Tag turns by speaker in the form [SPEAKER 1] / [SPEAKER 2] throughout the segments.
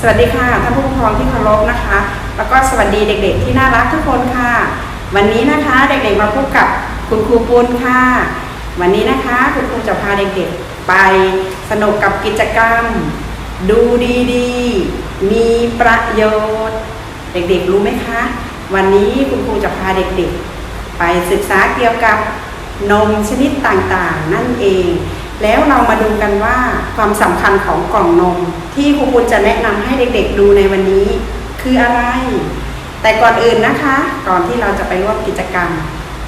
[SPEAKER 1] สวัสดีค่ะท่านผู้ปกครองที่เคารพนะคะ แล้วก็สวัสดีเด็กๆที่น่ารักทุกคนค่ะ วันนี้นะคะเด็กๆมาพบกับคุณครูปุณค่ะ วันนี้นะคะคุณครูจะพาเด็กๆไปสนุกกับกิจกรรม ดูดีๆ มีประโยชน์ เด็กๆรู้ไหมคะ วันนี้คุณครูจะพาเด็กๆ ไปศึกษาเกี่ยวกับนมชนิดต่างๆ นั่นเอง แล้วเรามาดูกันว่าความสำคัญของกล่องนม ที่ครูปุณจะแนะนำให้เด็กๆดูในวันนี้ คืออะไร แต่ก่อนอื่นนะคะ ก่อนที่เราจะไปร่วมกิจกรรม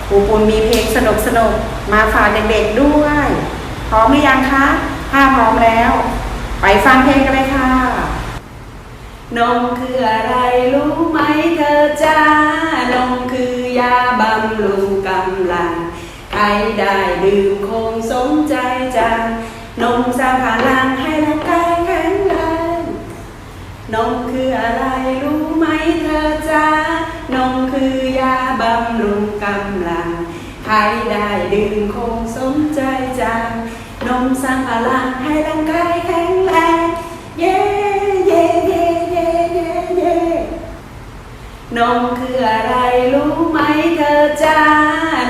[SPEAKER 1] ครูปุณมีเพลงสนุกๆมาฝากเด็กๆด้วย พร้อมหรือยังคะถ้าพร้อมแล้ว ไปฟังเพลงกันเลยค่ะ นมคืออะไรรู้ไหมเธอจ้านมคือยาบำรุงกำลังใครได้ดื่มคงสมใจ จังนมสร้างพลังให้ร่างกายแข็งแรงนมคืออะไรรู้ไหมเธอจ้านมคือยาบำรุงกำลังใครได้ดื่มคงสมใจจังนมสร้างพลังให้ร่างกายแข็งแรงเย้เย้เย้เย้เย้เย้นมคืออะไรรู้ไหมเธอจ้า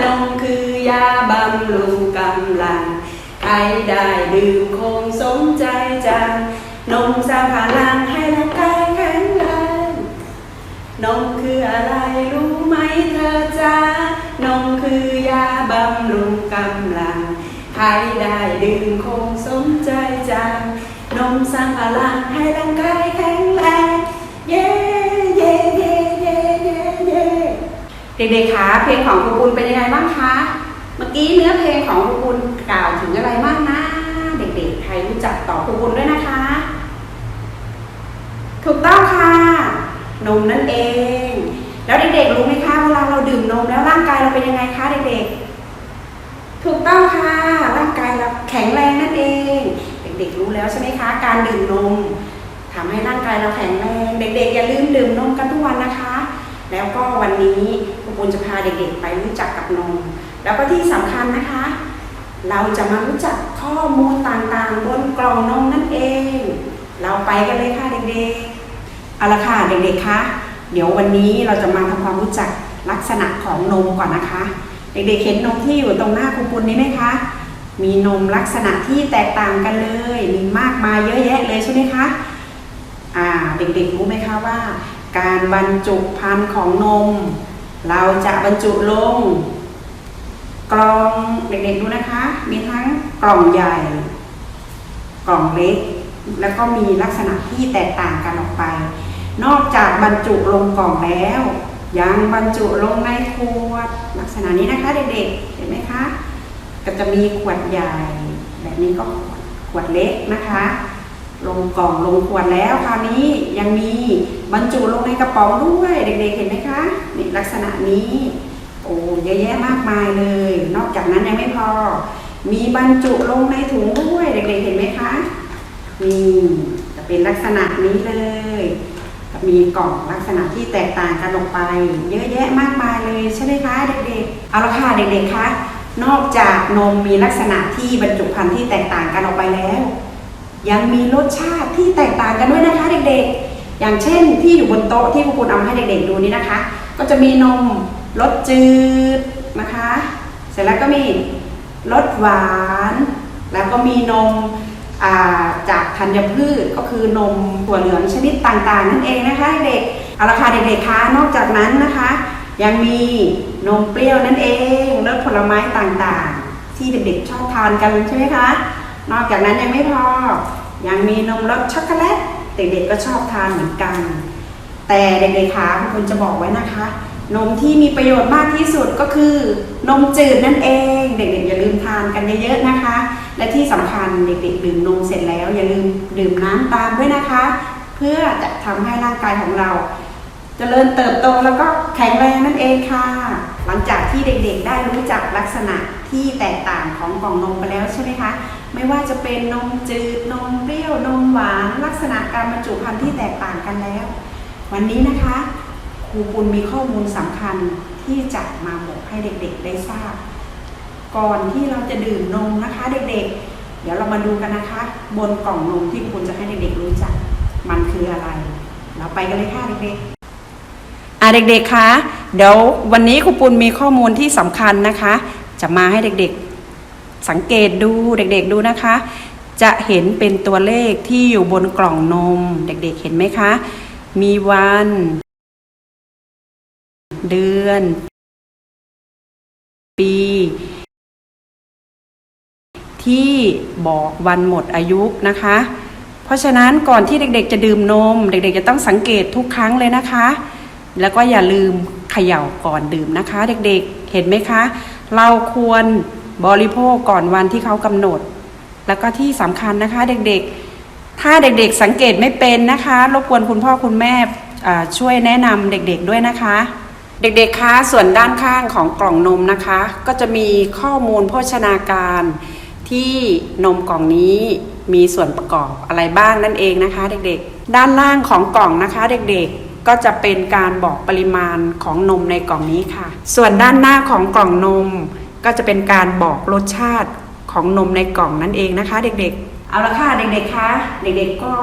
[SPEAKER 1] นมคือยาบำรุงกำลัง ใครได้ดื่มคงสมใจจัง นมสร้างพลังให้ร่างกายแข็งแรงนมคืออะไรรู้ไหมเธอจ้านมคือยาบำรุงกำลังใครได้ดื่มคงสมใจจัง นมสร้างพลังให้ร่างกายแข็งแรงเย้เย้เย้เย้เย้เย้เด็กๆคะเพลงของครูปุณเป็นยังไงบ้างคะ มื่อกี้เนื้อเพลงของครูปุณกล่าวถึงอะไรบ้างนะ เด็กๆ ใครรู้จักต่อครูปุณด้วยนะคะ ถูกต้องค่ะนมนั่นเอง แล้วเด็กๆรู้ไหมคะเวลาเราดื่มนมแล้วร่างกายเราเป็นยังไงคะเด็กๆ ถูกต้องค่ะร่างกายเราแข็งแรงนั่นเอง เด็กๆรู้แล้วใช่ไหมคะ การดื่มนมทำให้ร่างกายเราแข็งแรงเด็กๆ อย่าลืมดื่มนมกันทุกวันนะคะ แล้วก็วันนี้ครูปุณจะพาเด็กๆ ไปรู้จักกับนม แล้วก็ที่สำคัญนะคะ เราจะมารู้จักข้อมูลต่างๆ บนกล่องนมนั่นเอง เราไปกันเลยค่ะเด็กๆ เอาละค่ะเด็กๆ คะ เดี๋ยววันนี้เราจะมาทำความรู้จักลักษณะของนมก่อนนะคะ เด็กๆ เห็นนมที่อยู่ตรงหน้าครูปุณนี้ไหมคะ มีนมลักษณะที่แตกต่างกันเลย มีมากมายเยอะแยะเลยใช่ไหมคะ อ่า เด็กๆ รู้ไหมคะว่า การบรรจุภัณฑ์ของนม เราจะบรรจุลง กล่องเด็กๆดูนะคะ มีทั้งกล่องใหญ่ กล่องเล็ก แล้วก็มีลักษณะที่แตกต่างกันออกไป นอกจากบรรจุลงกล่องแล้ว ยังบรรจุลงในขวดลักษณะนี้นะคะ เด็กๆเห็นไหมคะก็จะมีขวดใหญ่ แบบนี้ก็ขวดเล็กนะคะ ลงกล่องลงขวดแล้วคราวนี้ยังมีบรรจุลงในกระป๋องด้วยเด็กๆเห็นไหมคะนี่ลักษณะนี้ เยอะแยะมากมายเลย นอกจากนั้นยังไม่พอ มีบรรจุลงในถุงด้วยเด็กๆเห็นไหมคะนี่จะเป็นลักษณะนี้เลยมีกล่องลักษณะที่แตกต่างกันออกไป เยอะแยะมากมายเลยใช่ไหมคะเด็กๆ เอาละค่ะเด็กๆคะนอกจากนมมีลักษณะที่บรรจุภัณฑ์ที่แตกต่างกันออกไปแล้ว ยังมีรสชาติที่แตกต่างกันด้วยนะคะเด็กๆ อย่างเช่นที่อยู่บนโต๊ะที่ครูปุณเอามาให้เด็กๆดูนี่นะคะ ก็จะมีนม รสจืดนะคะ เสร็จแล้วก็มีรสหวาน แล้วก็มีนมาจากธัญพืชก็คือนมถั่วเหลืองชนิดต่างๆ นั่นเองนะคะเด็กเอาละค่ะเด็กๆคะนอกจากนั้นนะคะ ยังมีนมเปรี้ยวนั่นเองรสผลไม้ต่างๆ ที่เด็กๆชอบทานกันใช่ไหมคะนอกจากนั้นยังไม่พอยังมีนมรสช็อกโกแลตเด็กๆก็ชอบทานเหมือนกัน แต่เด็กๆคะคุณจะบอกไว้นะคะ นมที่มีประโยชน์มากที่สุดก็คือนมจืดนั่นเอง เด็กๆอย่าลืมทานกันเยอะๆนะคะ และที่สำคัญเด็กๆดื่มนมเสร็จแล้ว อย่าลืมดื่มน้ำตามด้วยนะคะ เพื่อจะทำให้ร่างกายของเราเจริญเติบโตแล้วก็แข็งแรงนั่นเองค่ะ หลังจากที่เด็กๆได้รู้จักลักษณะที่แตกต่างของกล่องนมไปแล้วใช่ไหมคะไม่ว่าจะเป็นนมจืดนมเปรี้ยวนมหวาน ลักษณะการบรรจุภัณฑ์ที่แตกต่างกันแล้ว วันนี้นะคะ ครูปุณมีข้อมูลสำคัญที่จะมาบอกให้เด็กๆได้ทราบ ก่อนที่เราจะดื่มนมนะคะ เด็กๆ เดี๋ยวเรามาดูกันนะคะ บนกล่องนมที่ครูปุณจะให้เด็กๆรู้จัก มันคืออะไร เราไปกันเลยค่ะเด็กๆอะเด็กๆ คะ เดี๋ยววันนี้ครูปุณมีข้อมูลที่สำคัญนะคะ จะมาให้เด็กๆ สังเกตดูเด็กๆดูนะคะ จะเห็นเป็นตัวเลขที่อยู่บนกล่องนม เด็กๆ เห็นไหมคะ มีวัน เดือน ปี ที่บอกวันหมดอายุนะคะ เพราะฉะนั้นก่อนที่เด็กๆ จะดื่มนม เด็กๆ จะต้องสังเกตทุกครั้งเลยนะคะ แล้วก็อย่าลืมเขย่าก่อนดื่มนะคะ เด็กๆ เห็นไหมคะ เราควรบริโภคก่อนวันที่เขากำหนด แล้วก็ที่สำคัญนะคะเด็กๆ ถ้าเด็กๆสังเกตไม่เป็นนะคะ รบกวนคุณพ่อคุณแม่ช่วยแนะนำเด็กๆด้วยนะคะ เด็กๆ คะ ส่วนด้านข้างของกล่องนมนะคะ ก็จะมีข้อมูลโภชนาการที่นมกล่องนี้มีส่วนประกอบอะไรบ้างนั่นเองนะคะ เด็กๆ ด้านล่างของกล่องนะคะ เด็กๆ ก็จะเป็นการบอกปริมาณของนมในกล่องนี้ค่ะ ส่วนด้านหน้าของกล่องนม ก็จะเป็นการบอกรสชาติของนมในกล่องนั่นเองนะคะ เด็กๆ เอาละค่ะเด็กๆ คะ เด็กๆ ก็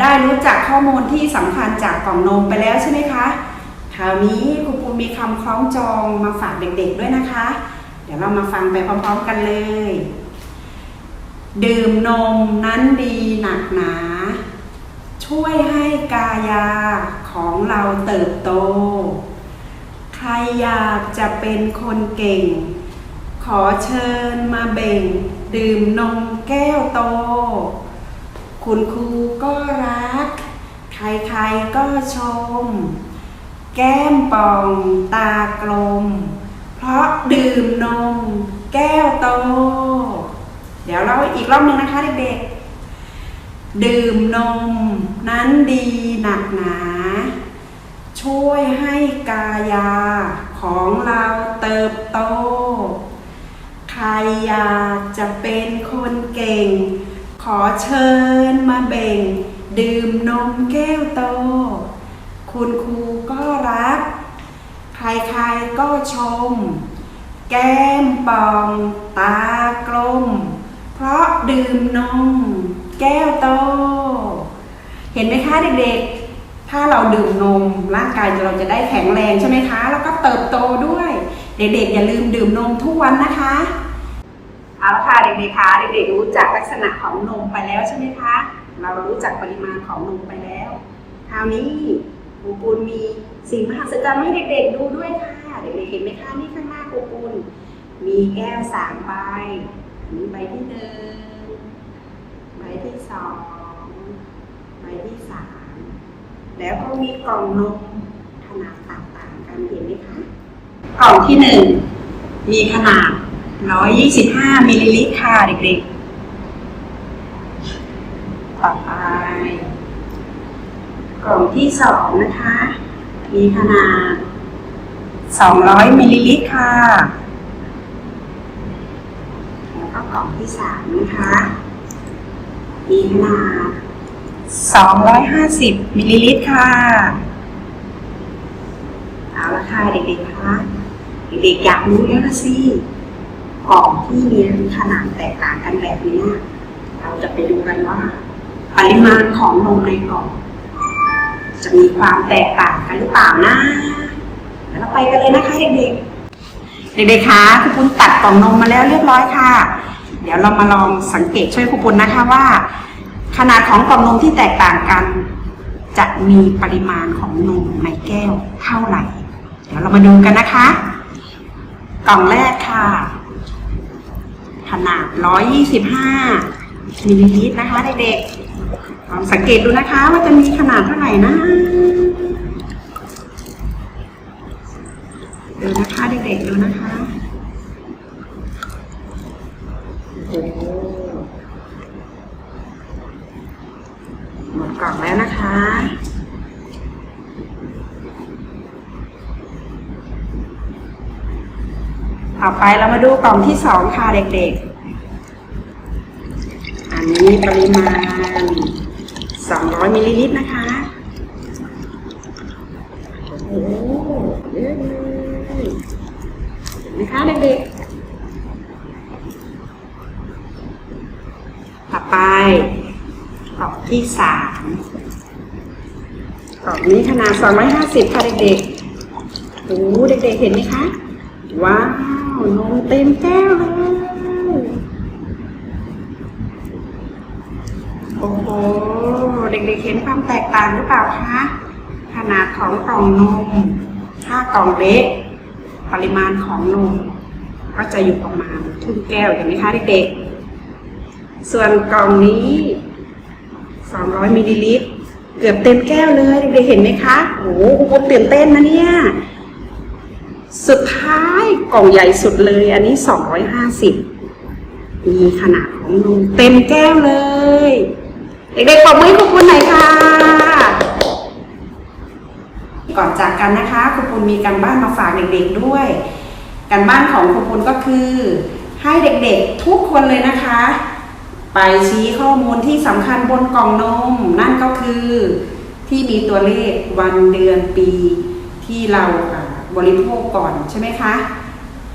[SPEAKER 1] ได้รู้จักข้อมูลที่สำคัญจากกล่องนมไปแล้วใช่ไหมคะ คราวนี้ครูปูมีคำคล้องจองมาฝากเด็กๆด้วยนะคะ เดี๋ยวเรามาฟังไปพร้อมๆกันเลย ดื่มนมนั้นดีหนักหนา ช่วยให้กายาของเราเติบโต ใครอยากจะเป็นคนเก่ง ขอเชิญมาเบ่ง ดื่มนมแก้วโต คุณครูก็รัก ใครๆก็ชม แก้มป่องตากลม เพราะดื่มนม แก้วโต เดี๋ยวเราอีกรอบหนึ่งนะคะเด็กๆ ดื่มนม นั้นดีหนักหนา ช่วยให้กายาของเราเติบโต ใครอยากจะเป็นคนเก่ง ขอเชิญมาเบ่ง ดื่มนมแก้วโต คุณครู รัก ใครๆก็ชม แก้มปองตากลม เพราะดื่มนม แก้วโต เห็นไหมคะเด็กๆ ถ้าเราดื่มนมร่างกายเราจะได้แข็งแรงใช่ไหมคะ แล้วก็เติบโตด้วย เด็กๆ อย่าลืมดื่มนมทุกวันนะคะเอาละค่ะเด็กๆคะเด็กๆรู้จักลักษณะของนมไปแล้วใช่ไหมคะ เรารู้จักปริมาณของนมไปแล้ว คราวนี้ รูปูนมีสิ่งมหัศจรรย์มาให้เด็กๆดูด้วยค่ะเด็กๆเห็นไหมคะนี่ข้างหน้าครูปูนมีแก้วสามใบอันนี้ใบที่หนึ่งใบที่สองใบที่สามแล้วก็มีกล่องนมขนาดต่างๆกันเห็นไหมคะกล่องที่หนึ่งมีขนาด 125มิลลิลิตรค่ะเด็กๆต่อไป กล่องที่สองนะคะ มีขนาด 200มิลลิลิตรค่ะ แล้วก็กล่องที่สามนะคะ มีขนาด 250มิลลิลิตรค่ะ เอาละค่ะเด็กๆคะเด็กๆอยากรู้แล้วละสิกล่องที่มีขนาดแตกต่างกันแบบนี้เราจะไปดูกันว่าปริมาณของนมในกล่อง จะมีความแตกต่างกันหรือเปล่านะเดี๋ยวเราไปกันเลยนะคะเด็กๆ เด็กๆ คะครูปุณตัดกล่องนมมาแล้วเรียบร้อยค่ะ เดี๋ยวเรามาลองสังเกตช่วยครูปุณนะคะว่า ขนาดของกล่องนมที่แตกต่างกัน จะมีปริมาณของนมในแก้วเท่าไหร่ เดี๋ยวเรามาดูกันนะคะ กล่องแรกค่ะ ขนาด 125มิลลิลิตรนะคะเด็กๆ สังเกตดูนะคะว่าจะมีขนาดเท่าไหร่นะดูนะคะเด็กๆดูนะคะโอ้โหหมดกล่องแล้วนะคะต่อไปเรามาดูกล่องที่สองค่ะเด็กๆ อันนี้ปริมาณ 200มิลลิลิตรนะคะโอ้โหเยอะเลยเห็นไหมคะเด็กๆต่อไปกล่องที่สามกล่องนี้ขนาด 250 ค่ะเด็กๆโอ้เด็กๆ เห็นไหมคะ ว้าวนมเต็มแก้วเลย โอ้โห เด็กๆเห็นความแตกต่างหรือเปล่าคะขนาดของกล่องนมถ้ากล่องเล็กปริมาณของนมก็จะอยู่ประมาณครึ่งแก้วเห็นไหมคะเด็กๆส่วนกล่องนี้ 200มิลลิลิตรเกือบเต็มแก้วเลยเด็กๆเห็นไหมคะโอ้โหคุณตื่นเต้นนะเนี่ยสุดท้ายกล่องใหญ่สุดเลย อันนี้ 250 มีขนาดของนมเต็มแก้วเลย เด็กๆปรบมือคุณคุณหน่อยค่ะ ก่อนจากกันนะคะคุณปุณมีการบ้านมาฝากเด็กๆด้วย การบ้านของคุณปุณก็คือ ให้เด็กๆทุกคนเลยนะคะ ไปชี้ข้อมูลที่สำคัญบนกล่องนม นั่นก็คือที่มีตัวเลขวันเดือนปีที่เราบริโภคก่อนใช่ไหมคะ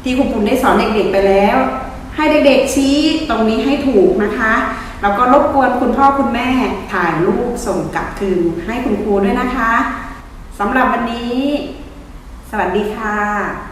[SPEAKER 1] ที่คุณปุณได้สอนเด็กๆไปแล้ว ให้เด็กๆชี้ตรงนี้ให้ถูกนะคะ แล้วก็รบกวนคุณพ่อคุณแม่ถ่ายรูปส่งกลับคืนให้คุณครูด้วยนะคะสำหรับวันนี้ สวัสดีค่ะ